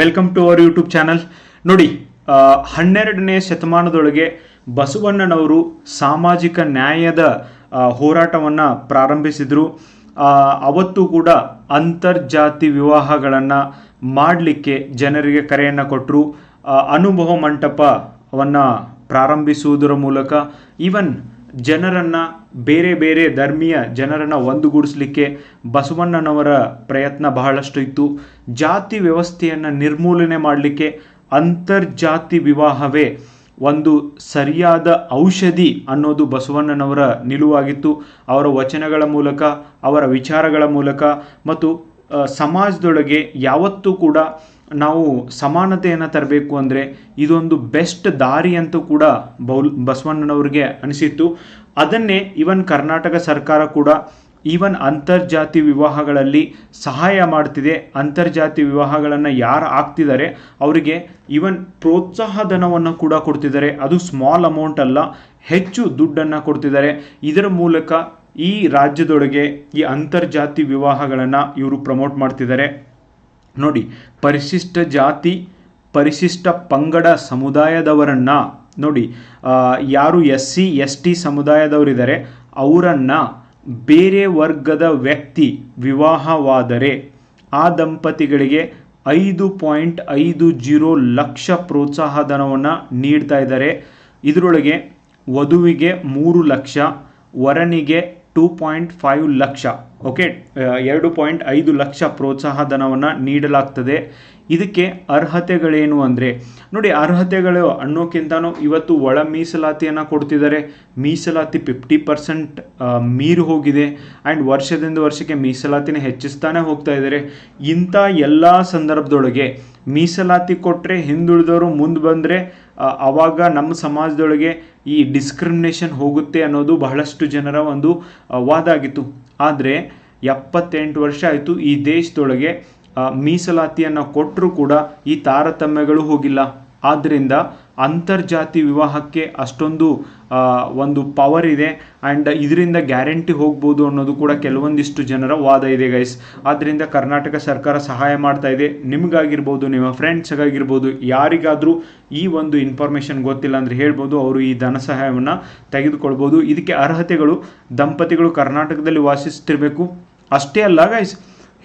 Welcome to our YouTube channel ನೋಡಿ ಹನ್ನೆರಡನೇ ಶತಮಾನದೊಳಗೆ ಬಸವಣ್ಣನವರು ಸಾಮಾಜಿಕ ನ್ಯಾಯದ ಹೋರಾಟವನ್ನು ಪ್ರಾರಂಭಿಸಿದರು. ಅವತ್ತು ಕೂಡ ಅಂತರ್ಜಾತಿ ವಿವಾಹಗಳನ್ನು ಮಾಡಲಿಕ್ಕೆ ಜನರಿಗೆ ಕರೆಯನ್ನು ಕೊಟ್ಟರು ಅನುಭವ ಮಂಟಪವನ್ನು ಪ್ರಾರಂಭಿಸುವುದರ ಮೂಲಕ ಈವನ್ ಜನರನ್ನು, ಬೇರೆ ಬೇರೆ ಧರ್ಮೀಯ ಜನರನ್ನು ಒಂದುಗೂಡಿಸಲಿಕ್ಕೆ ಬಸವಣ್ಣನವರ ಪ್ರಯತ್ನ ಬಹಳಷ್ಟು ಇತ್ತು. ಜಾತಿ ವ್ಯವಸ್ಥೆಯನ್ನು ನಿರ್ಮೂಲನೆ ಮಾಡಲಿಕ್ಕೆ ಅಂತರ್ಜಾತಿ ವಿವಾಹವೇ ಒಂದು ಸರಿಯಾದ ಔಷಧಿ ಅನ್ನೋದು ಬಸವಣ್ಣನವರ ನಿಲುವಾಗಿತ್ತು. ಅವರ ವಚನಗಳ ಮೂಲಕ, ಅವರ ವಿಚಾರಗಳ ಮೂಲಕ ಮತ್ತು ಸಮಾಜದೊಳಗೆ ಯಾವತ್ತೂ ಕೂಡ ನಾವು ಸಮಾನತೆಯನ್ನು ತರಬೇಕು ಅಂದರೆ ಇದೊಂದು ಬೆಸ್ಟ್ ದಾರಿ ಅಂತೂ ಕೂಡ ಬೌಲ್ ಬಸವಣ್ಣನವ್ರಿಗೆ ಅನಿಸಿತ್ತು. ಅದನ್ನೇ ಇವನ್ ಕರ್ನಾಟಕ ಸರ್ಕಾರ ಕೂಡ ಈವನ್ ಅಂತರ್ಜಾತಿ ವಿವಾಹಗಳಲ್ಲಿ ಸಹಾಯ ಮಾಡ್ತಿದೆ. ಅಂತರ್ಜಾತಿ ವಿವಾಹಗಳನ್ನು ಯಾರು ಆಗ್ತಿದ್ದಾರೆ, ಅವರಿಗೆ ಈವನ್ ಪ್ರೋತ್ಸಾಹ ಧನವನ್ನು ಕೂಡ ಕೊಡ್ತಿದ್ದಾರೆ. ಅದು ಸ್ಮಾಲ್ ಅಮೌಂಟ್ ಅಲ್ಲ, ಹೆಚ್ಚು ದುಡ್ಡನ್ನು ಕೊಡ್ತಿದ್ದಾರೆ. ಇದರ ಮೂಲಕ ಈ ರಾಜ್ಯದೊಳಗೆ ಈ ಅಂತರ್ಜಾತಿ ವಿವಾಹಗಳನ್ನು ಇವರು ಪ್ರಮೋಟ್ ಮಾಡ್ತಿದ್ದಾರೆ. ನೋಡಿ, ಪರಿಶಿಷ್ಟ ಜಾತಿ, ಪರಿಶಿಷ್ಟ ಪಂಗಡ ಸಮುದಾಯದವರನ್ನು, ನೋಡಿ ಯಾರು ಎಸ್ ಸಿ ಎಸ್ ಟಿ ಸಮುದಾಯದವರಿದ್ದಾರೆ, ಅವರನ್ನು ಬೇರೆ ವರ್ಗದ ವ್ಯಕ್ತಿ ವಿವಾಹವಾದರೆ ಆ ದಂಪತಿಗಳಿಗೆ ಐದು ಪಾಯಿಂಟ್ ಐದು ಜೀರೋ ಲಕ್ಷ ಪ್ರೋತ್ಸಾಹ ಧನವನ್ನು ನೀಡ್ತಾ ಇದ್ದಾರೆ. ಇದರೊಳಗೆ ವಧುವಿಗೆ ಮೂರು lakh, ವರನಿಗೆ two point five lakh okay ಎರಡು ಪಾಯಿಂಟ್ ಐದು ಲಕ್ಷ ಪ್ರೋತ್ಸಾಹ ಧನವನ್ನು ನೀಡಲಾಗ್ತದೆ. ಇದಕ್ಕೆ ಅರ್ಹತೆಗಳೇನು ಅಂದರೆ, ನೋಡಿ ಅರ್ಹತೆಗಳು ಅನ್ನೋಕ್ಕಿಂತನೂ ಇವತ್ತು ಒಳ ಮೀಸಲಾತಿಯನ್ನು ಕೊಡ್ತಿದ್ದಾರೆ. ಮೀಸಲಾತಿ ಫಿಫ್ಟಿ ಪರ್ಸೆಂಟ್ ಮೀರಿ ಹೋಗಿದೆ. ಆ್ಯಂಡ್ ವರ್ಷದಿಂದ ವರ್ಷಕ್ಕೆ ಮೀಸಲಾತಿನ ಹೆಚ್ಚಿಸ್ತಾನೆ ಹೋಗ್ತಾ ಇದ್ದಾರೆ. ಇಂಥ ಎಲ್ಲ ಸಂದರ್ಭದೊಳಗೆ ಮೀಸಲಾತಿ ಕೊಟ್ಟರೆ ಹಿಂದುಳಿದವರು ಮುಂದೆ ಬಂದರೆ ಆವಾಗ ನಮ್ಮ ಸಮಾಜದೊಳಗೆ ಈ ಡಿಸ್ಕ್ರಿಮಿನೇಷನ್ ಹೋಗುತ್ತೆ ಅನ್ನೋದು ಬಹಳಷ್ಟು ಜನರ ಒಂದು ವಾದ ಆಗಿತ್ತು. ಆದರೆ ಎಪ್ಪತ್ತೆಂಟು ವರ್ಷ ಆಯಿತು ಈ ದೇಶದೊಳಗೆ ಮೀಸಲಾತಿಯನ್ನು ಕೊಟ್ಟರೂ ಕೂಡ ಈ ತಾರತಮ್ಯಗಳು ಹೋಗಿಲ್ಲ. ಆದ್ದರಿಂದ ಅಂತರ್ಜಾತಿ ವಿವಾಹಕ್ಕೆ ಅಷ್ಟೊಂದು ಒಂದು ಪವರ್ ಇದೆ. ಆ್ಯಂಡ್ ಇದರಿಂದ ಗ್ಯಾರಂಟಿ ಹೋಗ್ಬೋದು ಅನ್ನೋದು ಕೂಡ ಕೆಲವೊಂದಿಷ್ಟು ಜನರ ವಾದ ಇದೆ ಗೈಸ್ ಆದ್ದರಿಂದ ಕರ್ನಾಟಕ ಸರ್ಕಾರ ಸಹಾಯ ಮಾಡ್ತಾ ಇದೆ. ನಿಮಗಾಗಿರ್ಬೋದು, ನಿಮ್ಮ ಫ್ರೆಂಡ್ಸ್ಗಾಗಿರ್ಬೋದು ಯಾರಿಗಾದರೂ ಈ ಒಂದು ಇನ್ಫಾರ್ಮೇಷನ್ ಗೊತ್ತಿಲ್ಲ ಅಂದರೆ ಹೇಳ್ಬೋದು, ಅವರು ಈ ಧನ ಸಹಾಯವನ್ನು ತೆಗೆದುಕೊಳ್ಬೋದು. ಇದಕ್ಕೆ ಅರ್ಹತೆಗಳು, ದಂಪತಿಗಳು ಕರ್ನಾಟಕದಲ್ಲಿ ವಾಸಿಸ್ತಿರಬೇಕು. ಅಷ್ಟೇ ಅಲ್ಲ ಗೈಸ್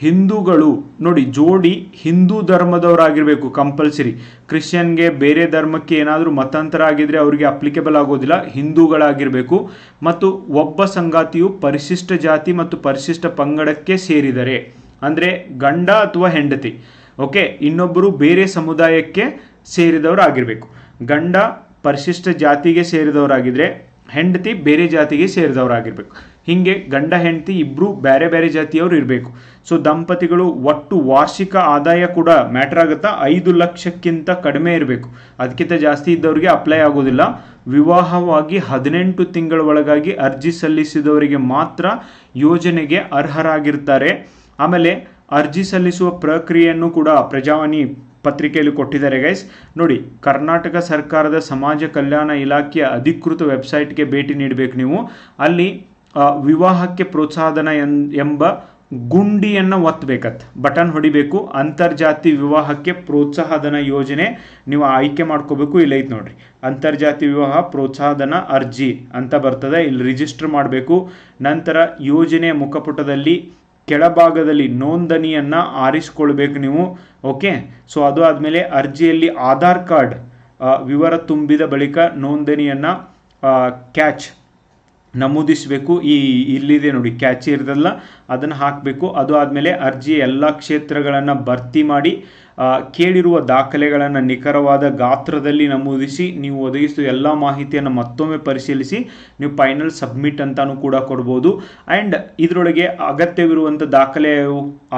ಹಿಂದೂಗಳು, ನೋಡಿ, ಜೋಡಿ ಹಿಂದೂ ಧರ್ಮದವರಾಗಿರಬೇಕು ಕಂಪಲ್ಸರಿ ಕ್ರಿಶ್ಚಿಯನ್ಗೆ ಬೇರೆ ಧರ್ಮಕ್ಕೆ ಏನಾದರೂ ಮತಾಂತರ ಆಗಿದ್ರೆ ಅವರಿಗೆ ಅಪ್ಲಿಕೇಬಲ್ ಆಗೋದಿಲ್ಲ, ಹಿಂದೂಗಳಾಗಿರಬೇಕು. ಮತ್ತು ಒಬ್ಬ ಸಂಗಾತಿಯು ಪರಿಶಿಷ್ಟ ಜಾತಿ ಮತ್ತು ಪರಿಶಿಷ್ಟ ಪಂಗಡಕ್ಕೆ ಸೇರಿದರೆ, ಅಂದರೆ ಗಂಡ ಅಥವಾ ಹೆಂಡತಿ, ಓಕೆ? ಇನ್ನೊಬ್ಬರು ಬೇರೆ ಸಮುದಾಯಕ್ಕೆ ಸೇರಿದವರಾಗಿರಬೇಕು. ಗಂಡ ಪರಿಶಿಷ್ಟ ಜಾತಿಗೆ ಸೇರಿದವರಾಗಿದ್ದರೆ ಹೆಂಡತಿ ಬೇರೆ ಜಾತಿಗೆ ಸೇರಿದವರಾಗಿರ್ಬೇಕು. ಹೀಗೆ ಗಂಡ ಹೆಂಡತಿ ಇಬ್ಬರು ಬೇರೆ ಬೇರೆ ಜಾತಿಯವರು ಇರಬೇಕು. ಸೊ ದಂಪತಿಗಳು ಒಟ್ಟು ವಾರ್ಷಿಕ ಆದಾಯ ಕೂಡ ಮ್ಯಾಟ್ರ್ ಆಗುತ್ತಾ ಐದು ಲಕ್ಷಕ್ಕಿಂತ ಕಡಿಮೆ ಇರಬೇಕು. ಅದಕ್ಕಿಂತ ಜಾಸ್ತಿ ಇದ್ದವರಿಗೆ ಅಪ್ಲೈ ಆಗೋದಿಲ್ಲ. ವಿವಾಹವಾಗಿ ಹದಿನೆಂಟು ತಿಂಗಳ ಒಳಗಾಗಿ ಅರ್ಜಿ ಸಲ್ಲಿಸಿದವರಿಗೆ ಮಾತ್ರ ಯೋಜನೆಗೆ ಅರ್ಹರಾಗಿರ್ತಾರೆ. ಆಮೇಲೆ ಅರ್ಜಿ ಸಲ್ಲಿಸುವ ಪ್ರಕ್ರಿಯೆಯನ್ನು ಕೂಡ ಪ್ರಜಾವಾಣಿ ಪತ್ರಿಕೆಯಲ್ಲಿ ಕೊಟ್ಟಿದ್ದಾರೆ ಗೈಸ್ ನೋಡಿ, ಕರ್ನಾಟಕ ಸರ್ಕಾರದ ಸಮಾಜ ಕಲ್ಯಾಣ ಇಲಾಖೆಯ ಅಧಿಕೃತ ವೆಬ್ಸೈಟ್ಗೆ ಭೇಟಿ ನೀಡಬೇಕು ನೀವು. ಅಲ್ಲಿ ವಿವಾಹಕ್ಕೆ ಪ್ರೋತ್ಸಾಹಧನ ಎಂಬ ಗುಂಡಿಯನ್ನು ಒತ್ತಬೇಕತ್. ಬಟನ್ ಹೊಡಿಬೇಕು. ಅಂತರ್ಜಾತಿ ವಿವಾಹಕ್ಕೆ ಪ್ರೋತ್ಸಾಹಧನ ಯೋಜನೆ ನೀವು ಆಯ್ಕೆ ಮಾಡ್ಕೋಬೇಕು. ಇಲ್ಲ ಐತೆ ನೋಡ್ರಿ. ಅಂತರ್ಜಾತಿ ವಿವಾಹ ಪ್ರೋತ್ಸಾಹಧನ ಅರ್ಜಿ ಅಂತ ಬರ್ತದೆ. ಇಲ್ಲಿ ರಿಜಿಸ್ಟರ್ ಮಾಡಬೇಕು. ನಂತರ ಯೋಜನೆಯ ಮುಖಪುಟದಲ್ಲಿ ಕೆಳಭಾಗದಲ್ಲಿ ನೋಂದಣಿಯನ್ನು ಆರಿಸಿಕೊಳ್ಬೇಕು ನೀವು. ಓಕೆ? ಸೊ, ಅದು ಆದಮೇಲೆ ಅರ್ಜಿಯಲ್ಲಿ ಆಧಾರ್ ಕಾರ್ಡ್ ವಿವರ ತುಂಬಿದ ಬಳಿಕ ನೋಂದಣಿಯನ್ನು ಕ್ಯಾಚ್ ನಮೂದಿಸಬೇಕು. ಈ ಇಲ್ಲಿದೆ ನೋಡಿ, ಕ್ಯಾಚ್ ಇರೋದಲ್ಲ ಅದನ್ನು ಹಾಕಬೇಕು. ಅದು ಆದಮೇಲೆ ಅರ್ಜಿಯ ಎಲ್ಲ ಕ್ಷೇತ್ರಗಳನ್ನು ಭರ್ತಿ ಮಾಡಿ ಕೇಳಿರುವ ದಾಖಲೆಗಳನ್ನು ನಿಖರವಾದ ಗಾತ್ರದಲ್ಲಿ ನಮೂದಿಸಿ, ನೀವು ಒದಗಿಸುವ ಎಲ್ಲ ಮಾಹಿತಿಯನ್ನು ಮತ್ತೊಮ್ಮೆ ಪರಿಶೀಲಿಸಿ, ನೀವು ಫೈನಲ್ ಸಬ್ಮಿಟ್ ಅಂತಲೂ ಕೂಡ ಕೊಡ್ಬೋದು. ಆ್ಯಂಡ್ ಇದರೊಳಗೆ ಅಗತ್ಯವಿರುವಂಥ ದಾಖಲೆ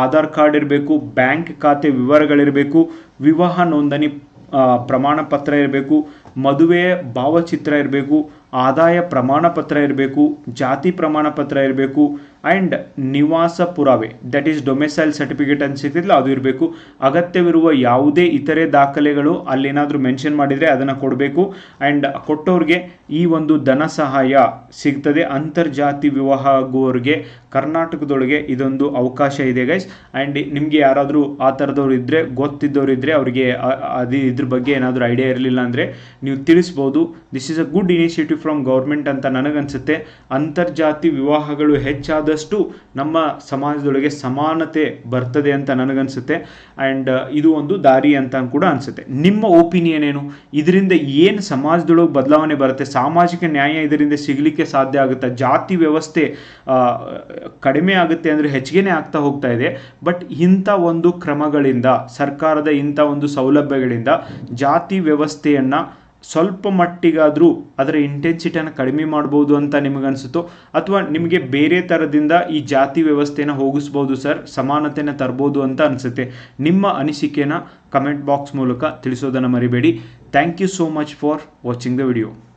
ಆಧಾರ್ ಕಾರ್ಡ್ ಇರಬೇಕು, ಬ್ಯಾಂಕ್ ಖಾತೆ ವಿವರಗಳಿರಬೇಕು, ವಿವಾಹ ನೋಂದಣಿ ಪ್ರಮಾಣಪತ್ರ ಪ್ರಮಾಣ ಪತ್ರ ಇರಬೇಕು, ಮದುವೆ ಭಾವಚಿತ್ರ ಇರಬೇಕು ಆದಾಯ ಪ್ರಮಾಣ ಪತ್ರ ಇರಬೇಕು ಜಾತಿ ಪ್ರಮಾಣ ಪತ್ರ ಇರಬೇಕು ಆ್ಯಂಡ್ ನಿವಾಸ ಪುರಾವೆ ದಟ್ ಈಸ್ ಡೊಮೆಸೈಲ್ ಸರ್ಟಿಫಿಕೇಟ್ ಅಂತ ಅದು ಇರಬೇಕು. ಅಗತ್ಯವಿರುವ ಯಾವುದೇ ಇತರೆ ದಾಖಲೆಗಳು ಅಲ್ಲೇನಾದರೂ ಮೆನ್ಷನ್ ಮಾಡಿದರೆ ಅದನ್ನು ಕೊಡಬೇಕು. ಆ್ಯಂಡ್ ಕೊಟ್ಟವ್ರಿಗೆ ಈ ಒಂದು ಧನ ಸಹಾಯ ಸಿಗ್ತದೆ. ಅಂತರ್ಜಾತಿ ವಿವಾಹ ಆಗುವವರಿಗೆ ಕರ್ನಾಟಕದೊಳಗೆ ಇದೊಂದು ಅವಕಾಶ ಇದೆ ಗೈಸ್ ಆ್ಯಂಡ್ ನಿಮಗೆ ಯಾರಾದರೂ ಆ ಥರದವ್ರು ಇದ್ದರೆ ಗೊತ್ತಿದ್ದವ್ರು ಇದ್ದರೆ ಅವರಿಗೆ ಅದು ಇದ್ರ ಬಗ್ಗೆ ಏನಾದರೂ ಐಡಿಯಾ ಇರಲಿಲ್ಲ ಅಂದರೆ ನೀವು ತಿಳಿಸ್ಬೋದು. This is a good initiative from government ಅಂತ ನನಗನ್ಸುತ್ತೆ. ಅಂತರ್ಜಾತಿ ವಿವಾಹಗಳು ಹೆಚ್ಚಾದಷ್ಟು ನಮ್ಮ ಸಮಾಜದೊಳಗೆ ಸಮಾನತೆ ಬರ್ತದೆ ಅಂತ ನನಗನ್ಸುತ್ತೆ. ಆ್ಯಂಡ್ ಇದು ಒಂದು ದಾರಿ ಅಂತ ಕೂಡ ಅನಿಸುತ್ತೆ. ನಿಮ್ಮ ಒಪಿನಿಯನ್ ಏನು? ಇದರಿಂದ ಏನು ಸಮಾಜದೊಳಗೆ ಬದಲಾವಣೆ ಬರುತ್ತೆ? ಸಾಮಾಜಿಕ ನ್ಯಾಯ ಇದರಿಂದ ಸಿಗಲಿಕ್ಕೆ ಸಾಧ್ಯ ಆಗುತ್ತೆ? ಜಾತಿ ವ್ಯವಸ್ಥೆ ಕಡಿಮೆ ಆಗುತ್ತೆ ಅಂದರೆ ಹೆಚ್ಚಿಗೆನೇ ಆಗ್ತಾ ಹೋಗ್ತಾ ಇದೆ. ಬಟ್ ಇಂಥ ಒಂದು ಕ್ರಮಗಳಿಂದ, ಸರ್ಕಾರದ ಇಂಥ ಒಂದು ಸೌಲಭ್ಯಗಳಿಂದ ಜಾತಿ ವ್ಯವಸ್ಥೆಯನ್ನು ಸ್ವಲ್ಪ ಮಟ್ಟಿಗಾದರೂ ಅದರ ಇಂಟೆನ್ಸಿಟಿಯನ್ನು ಕಡಿಮೆ ಮಾಡ್ಬೋದು ಅಂತ ನಿಮಗನ್ಸುತ್ತೋ? ಅಥವಾ ನಿಮಗೆ ಬೇರೆ ಥರದಿಂದ ಈ ಜಾತಿ ವ್ಯವಸ್ಥೆನ ಹೋಗಿಸ್ಬೋದು ಸರ್? ಸಮಾನತೆನ ತರ್ಬೋದು ಅಂತ ಅನಿಸುತ್ತೆ. ನಿಮ್ಮ ಅನಿಸಿಕೆನ ಕಮೆಂಟ್ ಬಾಕ್ಸ್ ಮೂಲಕ ತಿಳಿಸೋದನ್ನು ಮರಿಬೇಡಿ. Thank you so much for watching the video